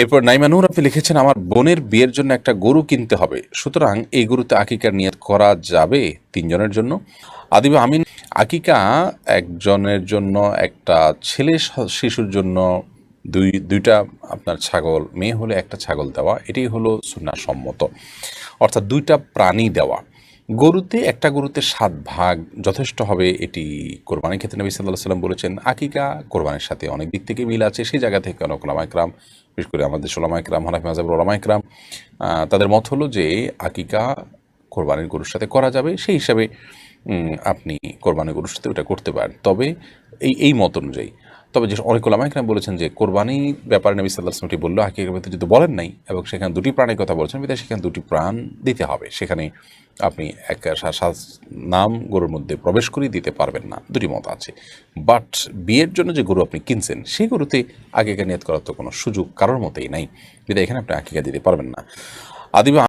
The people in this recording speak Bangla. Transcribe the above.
এরপর নাইমানুর আপনি লিখেছেন, আমার বোনের বিয়ের জন্য একটা গরু কিনতে হবে। সুতরাং এই গরুতে আকিকার নিয়ত করা যাবে তিনজনের জন্য। আদিব আমিন, আকিকা একজনের জন্য, একটা ছেলে শিশুর জন্য দুই, দুইটা আপনার ছাগল, মেয়ে হলে একটা ছাগল দেওয়া, এটাই হলো সুন্না সম্মত অর্থাৎ দুইটা প্রাণী দেওয়া। গরুতে, একটা গরুতে সাত ভাগ যথেষ্ট হবে এটি কোরবানির ক্ষেত্রে নবী সাল্লাহ সাল্লাম বলেছেন। আকিকা কোরবানির সাথে অনেক দিক থেকে মিল আছে, সেই জায়গা থেকে অনেক ওলামাইকরাম বিশেষ করে আমাদের সোলামাইকরাম হানাফি মাজাবুর ওলামাইকরাম তাদের মত হলো যে আকিকা কোরবানির গরুর সাথে করা যাবে, সেই হিসাবে আপনি কোরবানির গরুর সাথে ওটা করতে পারেন। তবে এই এই মত অনুযায়ী। তবে যে অনেক ওলামাইকরাম বলেছেন যে কোরবানি ব্যাপারে নবী সাল্লাহ আসলামটি বলল, আকিকার ব্যাপারে যদি বলেন নাই, এবং সেখানে দুটি প্রাণের কথা বলছেন, বিধায় সেখানে দুটি প্রাণ দিতে হবে। সেখানে আপনি এক নাম গরুর মধ্যে প্রবেশ করিয়ে দিতে পারবেন না। দুটি মত আছে। বাট বিয়ের জন্য যে গরু আপনি কিনছেন, সেই গরুতে আগেকার নিয়ত করার তো কোনো সুযোগ কারোর মতেই নাই। যেটা এখানে আপনি আকিকা দিতে পারবেন না। আদিবা